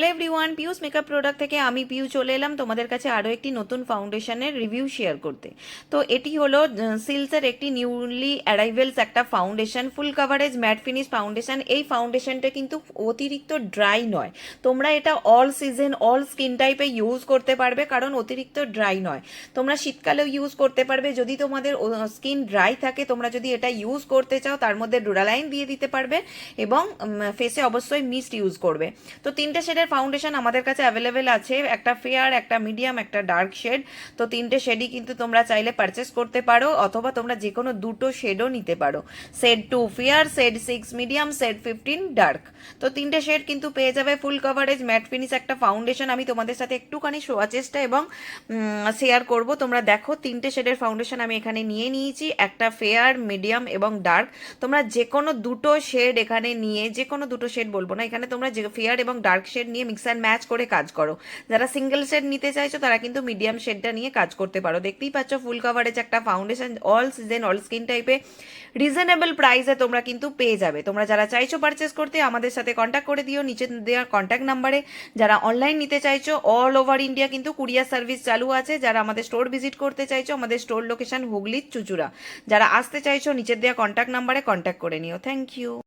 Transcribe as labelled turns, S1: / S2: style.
S1: Hello everyone Piu's makeup product থেকে আমি পিউ চলে এলাম তোমাদের কাছে আরও একটি নতুন ফাউন্ডেশনের রিভিউ শেয়ার করতে। তো এটি হলো সিলসের একটি নিউলি অ্যারাইভেলস একটা foundation full coverage matte finish foundation এই ফাউন্ডেশনটা কিন্তু অতিরিক্ত ড্রাই নয়। তোমরা এটা অল সিজন অল স্কিন টাইপে ইউজ করতে পারবে, কারণ অতিরিক্ত ড্রাই নয়। তোমরা শীতকালেও ইউজ করতে পারবে। যদি তোমাদের স্কিন ড্রাই থাকে, তোমরা যদি এটা ইউজ করতে চাও, তার মধ্যে ডুরালাইন দিয়ে দিতে পারবে এবং ফেসে অবশ্যই মিস্ট ইউজ করবে। তো তিনটে শেডের ফাউন্ডেশন আমাদের কাছে অ্যাভেলেবেল আছে। একটা ফেয়ার একটা মিডিয়াম একটা ডার্ক শেড তো তিনটে শেডই কিন্তু তোমরা চাইলে পারচেস করতে পারো অথবা তোমরা যে কোনো দুটো শেডও নিতে পারো। Shade two fair shade six medium shade fifteen dark তো তিনটে শেড কিন্তু পেয়ে যাবে ফুল কভারেজ ম্যাট ফিনিশ একটা ফাউন্ডেশন আমি তোমাদের সাথে একটুখানি শোয়া চেষ্টা এবং শেয়ার করব। তোমরা দেখো তিনটে শেডের ফাউন্ডেশন আমি এখানে নিয়ে নিয়েছি। একটা ফেয়ার মিডিয়াম এবং ডার্ক তোমরা যে কোনো দুটো শেড এখানে নিয়ে যে কোনো দুটো শেড বলব না, এখানে তোমরা যে ফেয়ার এবং ডার্ক শেড নিয়ে মিক্স অ্যান্ড ম্যাচ করে কাজ করো। যারা সিঙ্গেল শেড নিতে চাইছো, তারা কিন্তু মিডিয়াম শেডটা নিয়ে কাজ করতে পারো। দেখতেই পাচ্ছ ফুল কাভারেজ একটা foundation all season all skin টাইপে রিজনেবল প্রাইসে তোমরা কিন্তু পেয়ে যাবে। তোমরা যারা চাইছো পারচেস করতে, আমাদের সাথে কন্ট্যাক্ট করে দিও। নিচে দেওয়া কন্ট্যাক্ট নাম্বারে যারা অনলাইন নিতে চাইছো অল ওভার ইন্ডিয়া কিন্তু কুরিয়ার সার্ভিস চালু আছে। যারা আমাদের স্টোর ভিজিট করতে চাইছো, আমাদের স্টোর লোকেশন হুগলির চুচুড়া। যারা আসতে চাইছো নিচের দেওয়া কন্ট্যাক্ট নাম্বারে কন্ট্যাক্ট করে নিও। Thank you